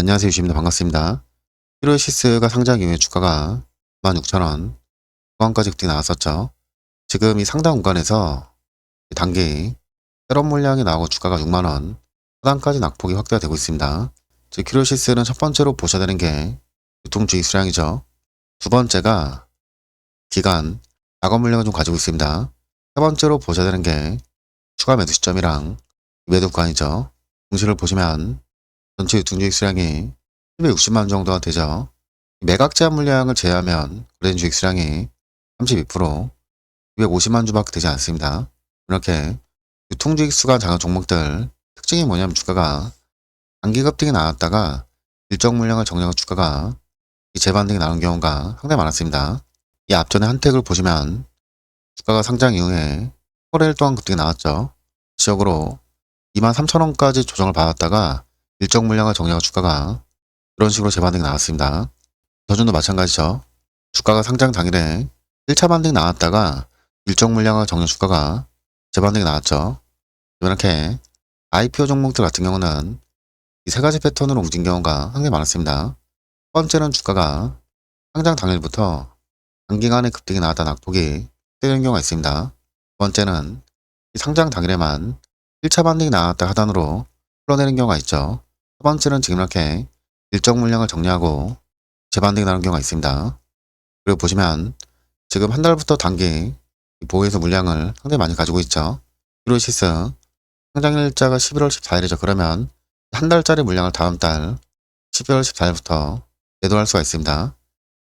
안녕하세요. 유시입니다. 반갑습니다. 히로시스가 상장 이후에 주가가 16,000원 구간까지 급등이 나왔었죠. 지금 이 상당 구간에서 이 단기 새로운 물량이 나오고 주가가 6만원 하단까지 낙폭이 확대가 되고 있습니다. 즉 히로시스는 첫 번째로 보셔야 되는 게 유통주의 수량이죠. 두 번째가 기간 작업 물량을 좀 가지고 있습니다. 세 번째로 보셔야 되는 게 추가 매도 시점이랑 매도 구간이죠. 공시를 보시면 전체 유통주익 수량이 760만 정도가 되죠. 매각 제한 물량을 제외하면 거래된 주익 수량이 32% 250만 주밖에 되지 않습니다. 이렇게 유통주익 수가 작은 종목들 특징이 뭐냐면 주가가 단기 급등이 나왔다가 일정 물량을 정리하고 주가가 이 재반등이 나는 경우가 상당히 많았습니다. 이 앞전에 한택을 보시면 주가가 상장 이후에 거래일 동안 급등이 나왔죠. 지역으로 23,000원까지 조정을 받았다가 일정 물량을 정리하고 주가가 이런 식으로 재반등이 나왔습니다. 저준도 마찬가지죠. 주가가 상장 당일에 1차 반등이 나왔다가 일정 물량을 정리 주가가 재반등이 나왔죠. 이렇게 IPO 종목들 같은 경우는 이 세 가지 패턴으로 움직인 경우가 상당히 많았습니다. 첫 번째는 주가가 상장 당일부터 단기간에 급등이 나왔다 낙폭이 되는 경우가 있습니다. 두 번째는 이 상장 당일에만 1차 반등이 나왔다 하단으로 풀어내는 경우가 있죠. 첫 번째는 지금 이렇게 일정 물량을 정리하고 재반등이 나는 경우가 있습니다. 그리고 보시면 지금 한 달부터 단기 보호에서 물량을 상당히 많이 가지고 있죠. 히로시스 상장일자가 11월 14일이죠. 그러면 한 달짜리 물량을 다음 달 12월 14일부터 매도할 수가 있습니다.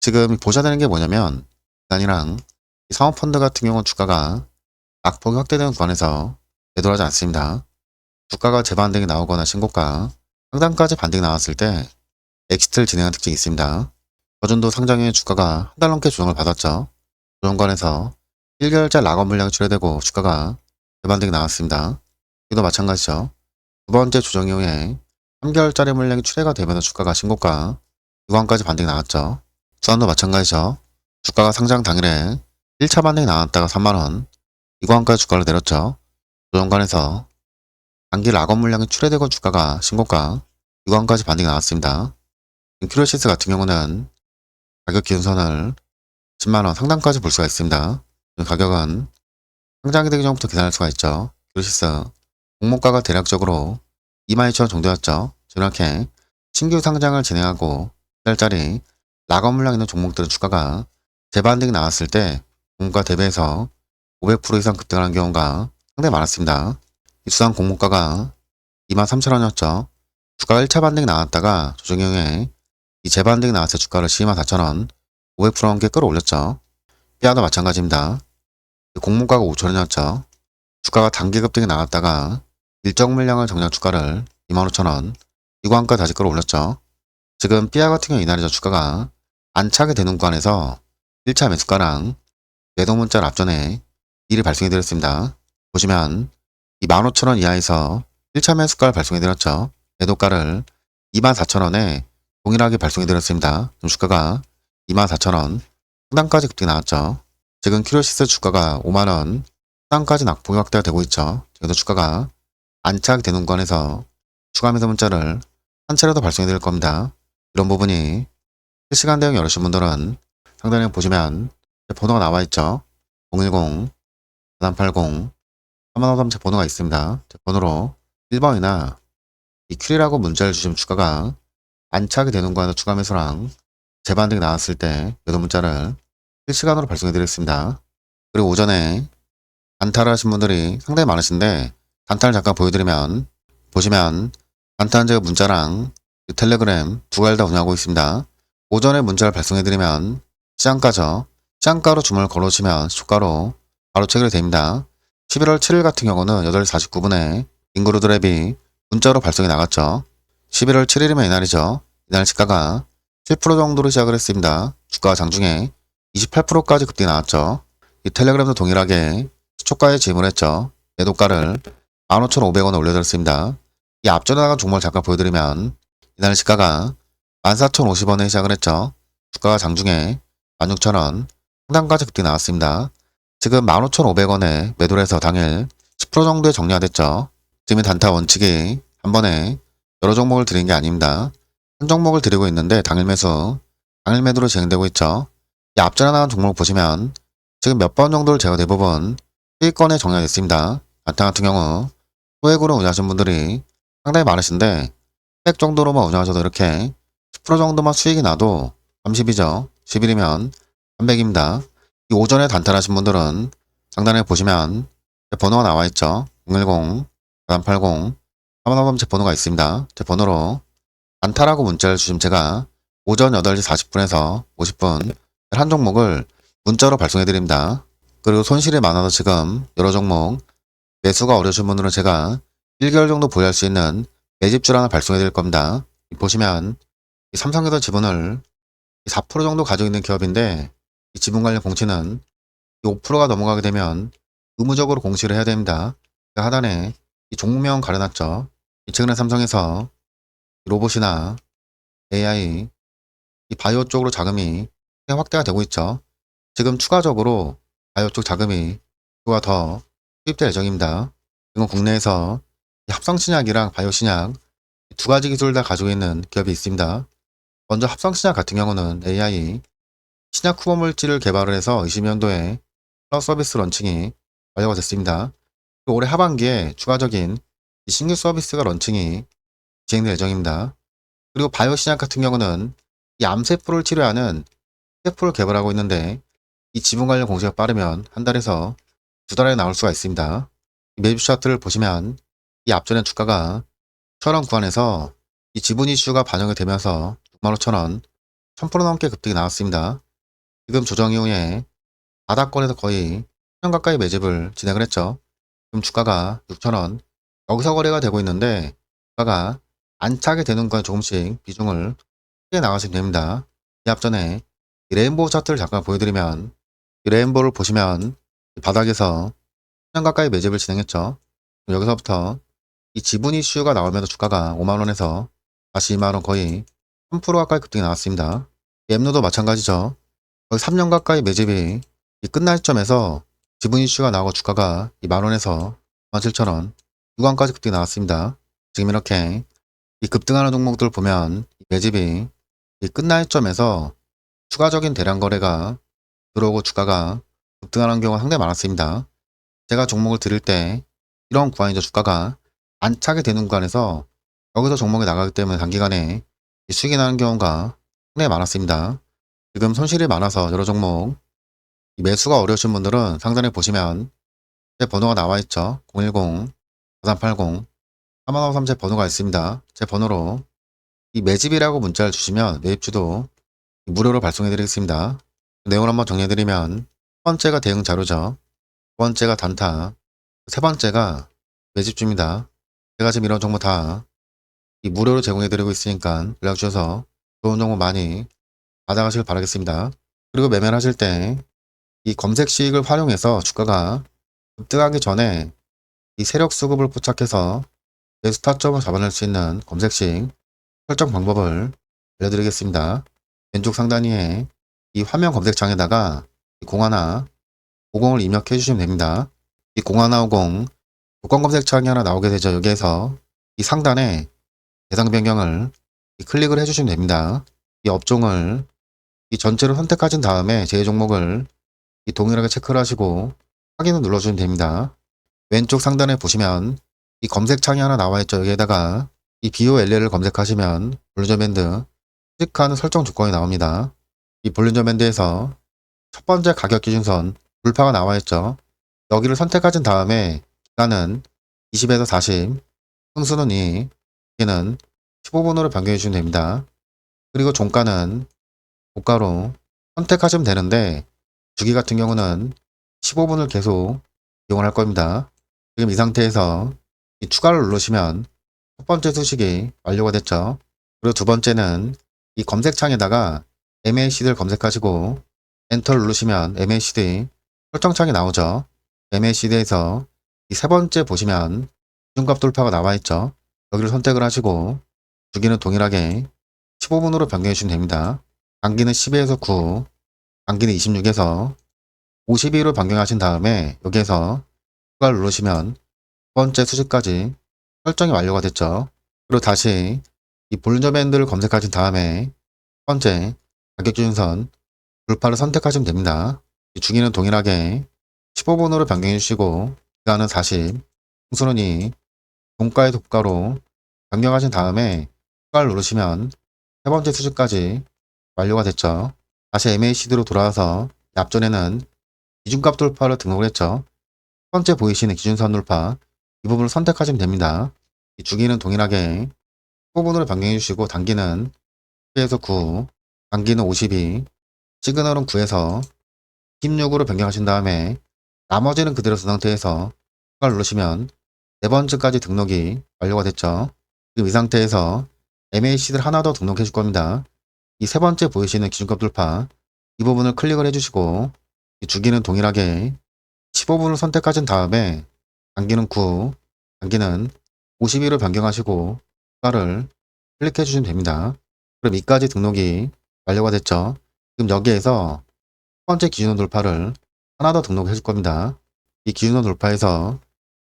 지금 보셔야 되는 게 뭐냐면 단이랑 사모펀드 같은 경우는 주가가 낙폭이 확대되는 구간에서 매도를 하지 않습니다. 주가가 재반등이 나오거나 신고가 상단까지 반등이 나왔을 때 엑시트를 진행한 특징이 있습니다. 저준도 상장의 주가가 한 달 넘게 조정을 받았죠. 조정관에서 1개월째 락업 물량이 출회되고 주가가 재반등이 나왔습니다. 이도 마찬가지죠. 두 번째 조정 이후에 3개월짜리 물량이 출회가 되면서 주가가 신고가 6원까지 반등이 나왔죠. 수완도 마찬가지죠. 주가가 상장 당일에 1차 반등이 나왔다가 3만원, 2관까지 주가를 내렸죠. 조정관에서 단기 락업 물량이 출회되고 주가가 신고가 6원까지 반등이 나왔습니다. 큐로시스 같은 경우는 가격 기준선을 10만원 상단까지 볼 수가 있습니다. 이 가격은 상장이 되기 전부터 계산할 수가 있죠. 큐로시스 공모가가 대략적으로 22,000원 정도였죠. 이렇게 신규 상장을 진행하고 한 달짜리 락업 물량 있는 종목들은 주가가 재반등이 나왔을 때 공모가 대비해서 500% 이상 급등하는 경우가 상당히 많았습니다. 이 수상 공모가가 23,000원이었죠. 주가가 1차 반등이 나왔다가 조정 이후에 이 재반등이 나왔을 때 주가를 124,000원 500% 넘게 끌어올렸죠. 삐아도 마찬가지입니다. 공모가가 5,000원이었죠. 주가가 단기 급등이 나왔다가 일정 물량을 정리한 주가를 25,000원 이관가 다시 끌어올렸죠. 지금 삐아 같은 경우 이날이죠. 주가가 안차게 되는 구간에서 1차 매수가랑 매도 문자를 앞전에 미리 발송해 드렸습니다. 보시면 이 15,000원 이하에서 1차 매수가를 발송해 드렸죠. 매도가를 24,000원에 동일하게 발송해 드렸습니다. 그럼 주가가 24,000원 상단까지 급등이 나왔죠. 지금 키로시스 주가가 5만원 상단까지 낙폭이 확대가 되고 있죠. 지금도 주가가 안착 되는 구간에서 추가 매도 문자를 한 차례 더 발송해 드릴 겁니다. 이런 부분이 실시간 대응 여러신 분들은 상단에 보시면 번호가 나와 있죠. 010 4380 3537 번호가 있습니다. 제 번호로 1번이나 이 큐리라고 문자를 주시면 주가가 안착이 되는 구간에서 추가 매수랑 재반등이 나왔을 때 매도 문자를 실시간으로 발송해 드리겠습니다. 그리고 오전에 단타를 하신 분들이 상당히 많으신데 단타를 잠깐 보여드리면 보시면 단타는 제가 문자랑 이 텔레그램 두 가지를 다 운영하고 있습니다. 오전에 문자를 발송해드리면 시장가죠. 시장가로 주문을 걸어오시면 주가로 바로 체결이 됩니다. 11월 7일 같은 경우는 8시 49분에 인구루 드 랩이 문자로 발송이 나갔죠. 11월 7일이면 이날이죠. 이날 주가가 7% 정도로 시작을 했습니다. 주가 장중에 28%까지 급등이 나왔죠. 이 텔레그램도 동일하게 시초가에 지불했죠. 매도가를 15,500원에 올려드렸습니다. 이 앞전에 나간 종목을 잠깐 보여드리면 이날 시가가 14,050원에 시작을 했죠. 주가가 장중에 16,000원 상단까지 급등이 나왔습니다. 지금 15,500원에 매도를 해서 당일 10% 정도의 정리가 됐죠. 지금 이 단타 원칙이 한 번에 여러 종목을 드린 게 아닙니다. 한 종목을 드리고 있는데 당일 매수, 당일 매도로 진행되고 있죠. 이 앞전에 나간 종목 보시면 지금 몇 번 정도를 제가 대부분 수익권에 정리가 됐습니다. 안타 같은 경우 소액으로 운영하시는 분들이 상당히 많으신데 100 정도로만 운영하셔도 이렇게 10% 정도만 수익이 나도 30이죠. 10일이면 300입니다. 이 오전에 단타하신 분들은 상단에 보시면 제 번호가 나와 있죠. 010, 4380, 313제 번호가 있습니다. 제 번호로 단타라고 문자를 주시면 제가 오전 8시 40분에서 50분 한 종목을 문자로 발송해 드립니다. 그리고 손실이 많아서 지금 여러 종목 매수가 어려우신 분들은 제가 1개월 정도 보유할 수 있는 매집줄 하나 발송해 드릴 겁니다. 보시면 이 삼성에서 지분을 4% 정도 가지고 있는 기업인데 이 지분 관련 공시는 이 5%가 넘어가게 되면 의무적으로 공시를 해야 됩니다. 그 하단에 이 종목명 가려놨죠. 이 최근에 삼성에서 로봇이나 AI, 이 바이오 쪽으로 자금이 확대가 되고 있죠. 지금 추가적으로 바이오 쪽 자금이 그와 더 투입될 예정입니다. 이건 국내에서 이 합성 신약이랑 바이오 신약 이두 가지 기술을 다 가지고 있는 기업이 있습니다. 먼저 합성 신약 같은 경우는 AI 신약 후보 물질을 개발을 해서 20년도에 클라우드 서비스 런칭이 완료가 됐습니다. 또 올해 하반기에 추가적인 이 신규 서비스가 런칭이 진행될 예정입니다. 그리고 바이오 신약 같은 경우는 이 암세포를 치료하는 세포를 개발하고 있는데 이 지분 관련 공시가 빠르면 한 달에서 두 달에 나올 수가 있습니다. 이 매집 차트를 보시면 이 앞전에 주가가 1,000원 구간에서 이 지분 이슈가 반영이 되면서 65,000원, 1000% 넘게 급등이 나왔습니다. 지금 조정 이후에 바닥권에서 거의 1년 가까이 매집을 진행을 했죠. 지금 주가가 6,000원, 여기서 거래가 되고 있는데 주가가 안 차게 되는 건 조금씩 비중을 크게 나가시면 됩니다. 이 앞전에 이 레인보우 차트를 잠깐 보여드리면 이 레인보우를 보시면 이 바닥에서 1년 가까이 매집을 진행했죠. 여기서부터 이 지분 이슈가 나오면서 주가가 5만원에서 다시 2만원 거의 3% 가까이 급등이 나왔습니다. 엠노도 마찬가지죠. 거의 3년 가까이 매집이 이 끝날 시점에서 지분 이슈가 나오고 주가가 이 만원에서 17,000원 유관까지 급등이 나왔습니다. 지금 이렇게 이 급등하는 종목들 보면 이 매집이 이 끝날 시점에서 추가적인 대량 거래가 들어오고 주가가 급등하는 경우가 상당히 많았습니다. 제가 종목을 드릴 때 이런 구간이죠. 주가가 안 차게 되는 구간에서 여기서 종목이 나가기 때문에 단기간에 이 수익이 나는 경우가 상당히 많았습니다. 지금 손실이 많아서 여러 종목 이 매수가 어려우신 분들은 상단에 보시면 제 번호가 나와 있죠. 010 4380 3553제 번호가 있습니다. 제 번호로 이 매집이라고 문자를 주시면 매입주도 무료로 발송해 드리겠습니다. 내용을 한번 정리해 드리면 첫 번째가 대응 자료죠. 두 번째가 단타, 세 번째가 매집주입니다. 제가 지금 이런 정보 다이 무료로 제공해 드리고 있으니까 연락 주셔서 좋은 정보 많이 받아가시길 바라겠습니다. 그리고 매매를 하실 때 이 검색식을 활용해서 주가가 급등하기 전에 이 세력 수급을 포착해서 내 스타점을 잡아낼 수 있는 검색식 설정 방법을 알려드리겠습니다. 왼쪽 상단위에 이 화면 검색창에다가 이 01, 50을 입력해 주시면 됩니다. 이0150 조건 검색창이 하나 나오게 되죠. 여기에서 이 상단에 대상 변경을 이 클릭을 해주시면 됩니다. 이 업종을 이 전체를 선택하신 다음에 제 종목을 이 동일하게 체크를 하시고 확인을 눌러주시면 됩니다. 왼쪽 상단에 보시면 이 검색창이 하나 나와 있죠. 여기에다가 이 BOLL을 검색하시면 볼륨저밴드 수직하는 설정 조건이 나옵니다. 이 볼륨저밴드에서 첫 번째 가격 기준선 불파가 나와 있죠. 여기를 선택하신 다음에 기간은 20에서 40, 흥수는 2, 여기는 15분으로 변경해 주시면 됩니다. 그리고 종가는 고가로 선택하시면 되는데 주기 같은 경우는 15분을 계속 이용을 할 겁니다. 지금 이 상태에서 이 추가를 누르시면 첫 번째 수식이 완료가 됐죠. 그리고 두 번째는 이 검색창에다가 MACD를 검색하시고 엔터를 누르시면 MACD 설정창이 나오죠. MACD에서 이 세 번째 보시면 기준값 돌파가 나와 있죠. 여기를 선택을 하시고 주기는 동일하게 15분으로 변경해 주시면 됩니다. 단기는 12에서 9, 단기는 26에서 52로 변경하신 다음에 여기에서 추가를 누르시면 첫 번째 수식까지 설정이 완료가 됐죠. 그리고 다시 이 볼리저 밴드를 검색하신 다음에 첫 번째 가격 기준선 돌파를 선택하시면 됩니다. 이 주기는 동일하게 15분으로 변경해 주시고 기간은 40, 홍수론이 종가의 독가로 변경하신 다음에 추가를 누르시면 세 번째 수준까지 완료가 됐죠. 다시 MACD로 돌아와서 앞전에는 기준값 돌파를 등록을 했죠. 첫 번째 보이시는 기준선 돌파 이 부분을 선택하시면 됩니다. 이 주기는 동일하게 15분으로 변경해 주시고 단기는 10에서 9, 단기는 52, 시그널은 9에서 16으로 변경하신 다음에 나머지는 그대로 둔 상태에서 추가를 누르시면 네 번째까지 등록이 완료가 됐죠. 지금 이 상태에서 MAC를 하나 더 등록해 줄 겁니다. 이 세 번째 보이시는 기준값 돌파 이 부분을 클릭을 해주시고 이 주기는 동일하게 15분을 선택하신 다음에 단기는 9, 단기는 52로 변경하시고 추가를 클릭해 주시면 됩니다. 그럼 이까지 등록이 완료가 됐죠. 지금 여기에서 첫 번째 기준원 돌파를 하나 더 등록해 줄 겁니다. 이 기준원 돌파에서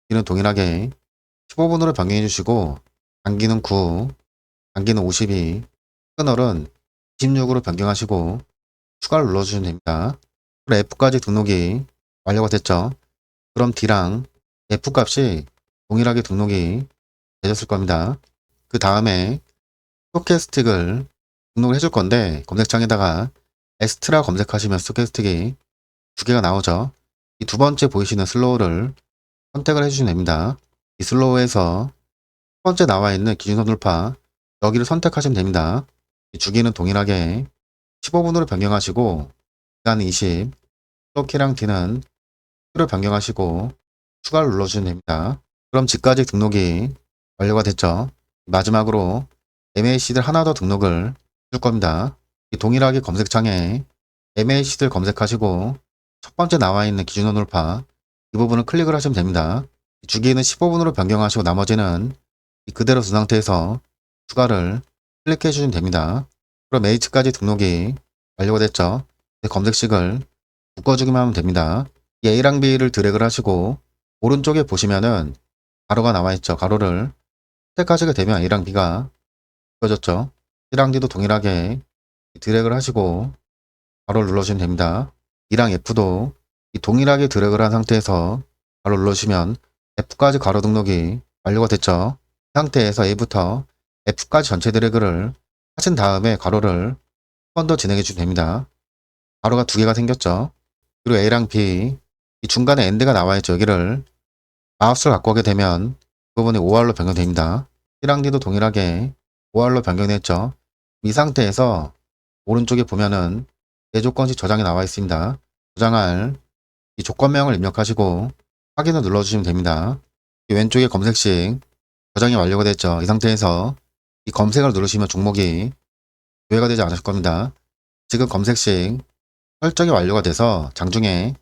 기는 동일하게 15분으로 변경해 주시고 단기는 9, 단기는 52, 시그널은 26으로 변경하시고 추가를 눌러주시면 됩니다. F까지 등록이 완료가 됐죠. 그럼 D랑 F 값이 동일하게 등록이 되셨을 겁니다. 그 다음에 스토캐스틱을 등록을 해줄 건데 검색창에다가 에스트라 검색하시면 스토캐스틱이 두 개가 나오죠. 이 두 번째 보이시는 슬로우를 선택을 해주시면 됩니다. 이 슬로우에서 첫 번째 나와 있는 기준선 돌파 여기를 선택하시면 됩니다. 이 주기는 동일하게 15분으로 변경하시고 기간은 20, 스토키랑 D는 Q를 변경하시고 추가를 눌러주시면 됩니다. 그럼 지까지 등록이 완료가 됐죠. 마지막으로 MAC들 하나 더 등록을 해줄 겁니다. 이 동일하게 검색창에 MAC들 검색하시고 첫 번째 나와 있는 기준원 돌파 이 부분을 클릭을 하시면 됩니다. 이 주기는 15분으로 변경하시고 나머지는 이 그대로 둔 상태에서 추가를 클릭해 주시면 됩니다. 그럼 H까지 등록이 완료가 됐죠. 이제 검색식을 묶어주기만 하면 됩니다. 이 A랑 B를 드래그를 하시고 오른쪽에 보시면은 가로가 나와 있죠. 가로를 선택하시게 되면 A랑 B가 펴졌죠. C랑 D도 동일하게 드래그를 하시고 가로를 눌러주시면 됩니다. E랑 F도 이 동일하게 드래그를 한 상태에서 가로 눌러주시면 F까지 가로 등록이 완료가 됐죠. 이 상태에서 A부터 F까지 전체 드래그를 하신 다음에 가로를 한 번 더 진행해 주시면 됩니다. 가로가 두 개가 생겼죠. 그리고 A랑 B 이 중간에 엔드가 나와 있죠. 여기를 마우스를 갖고 오게 되면 그 부분이 5R로 변경됩니다. C랑 D도 동일하게 5R로 변경됐죠. 이 상태에서 오른쪽에 보면은 네 조건식 저장이 나와 있습니다. 저장할 이 조건명을 입력하시고 확인을 눌러주시면 됩니다. 이 왼쪽에 검색식 저장이 완료가 됐죠. 이 상태에서 이 검색을 누르시면 종목이 조회가 되지 않으실 겁니다. 지금 검색식 설정이 완료가 돼서 장중에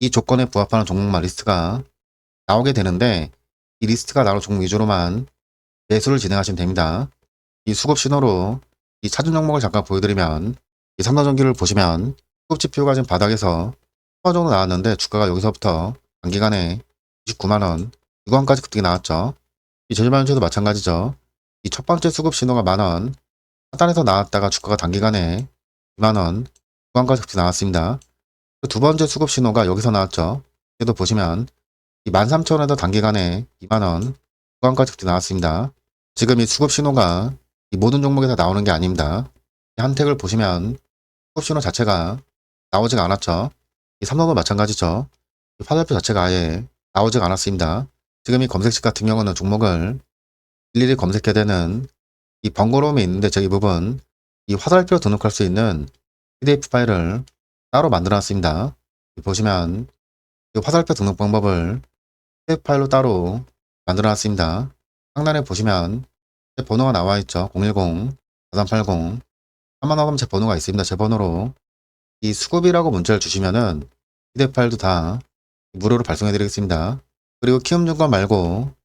이 조건에 부합하는 종목만 리스트가 나오게 되는데 이 리스트가 나올 종목 위주로만 매수를 진행하시면 됩니다. 이 수급 신호로 이 찾은 종목을 잠깐 보여드리면 이 삼성전기를 보시면 수급 지표가 지금 바닥에서 10원 정도 나왔는데 주가가 여기서부터 단기간에 29만원, 6원까지 급등이 나왔죠. 이 제주반도체도 마찬가지죠. 이 첫 번째 수급 신호가 만원, 하단에서 나왔다가 주가가 단기간에 2만원, 6원까지 급등이 나왔습니다. 그두 번째 수급 신호가 여기서 나왔죠. 여기도 보시면 이 13,000원에서 단기간에 2만원, 6원까지 급등이 나왔습니다. 지금 이 수급 신호가 이 모든 종목에서 나오는 게 아닙니다. 이 한택을 보시면 수급 신호 자체가 나오지가 않았죠. 이 삼성도 마찬가지죠. 이 화살표 자체가 아예 나오지가 않았습니다. 지금 이 검색식 같은 경우는 종목을 일일이 검색해야 되는 이 번거로움이 있는데 저기 부분 이 화살표 등록할 수 있는 PDF 파일을 따로 만들어 놨습니다. 보시면 이 화살표 등록 방법을 PDF 파일로 따로 만들어 놨습니다. 상단에 보시면 제 번호가 나와 있죠. 010-4380 한만화범 제 번호가 있습니다. 제 번호로 이 수급이라고 문자를 주시면은 PDF 파일도 다 무료로 발송해 드리겠습니다. 그리고 키움증권 말고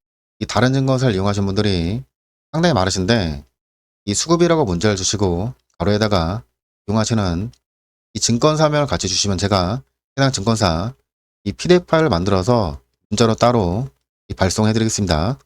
이 다른 증권사를 이용하신 분들이 상당히 많으신데 이 수급이라고 문자를 주시고 가로에다가 이용하시는 이 증권 사명을 같이 주시면 제가 해당 증권사 이 PDF 파일을 만들어서 문자로 따로 이 발송해 드리겠습니다.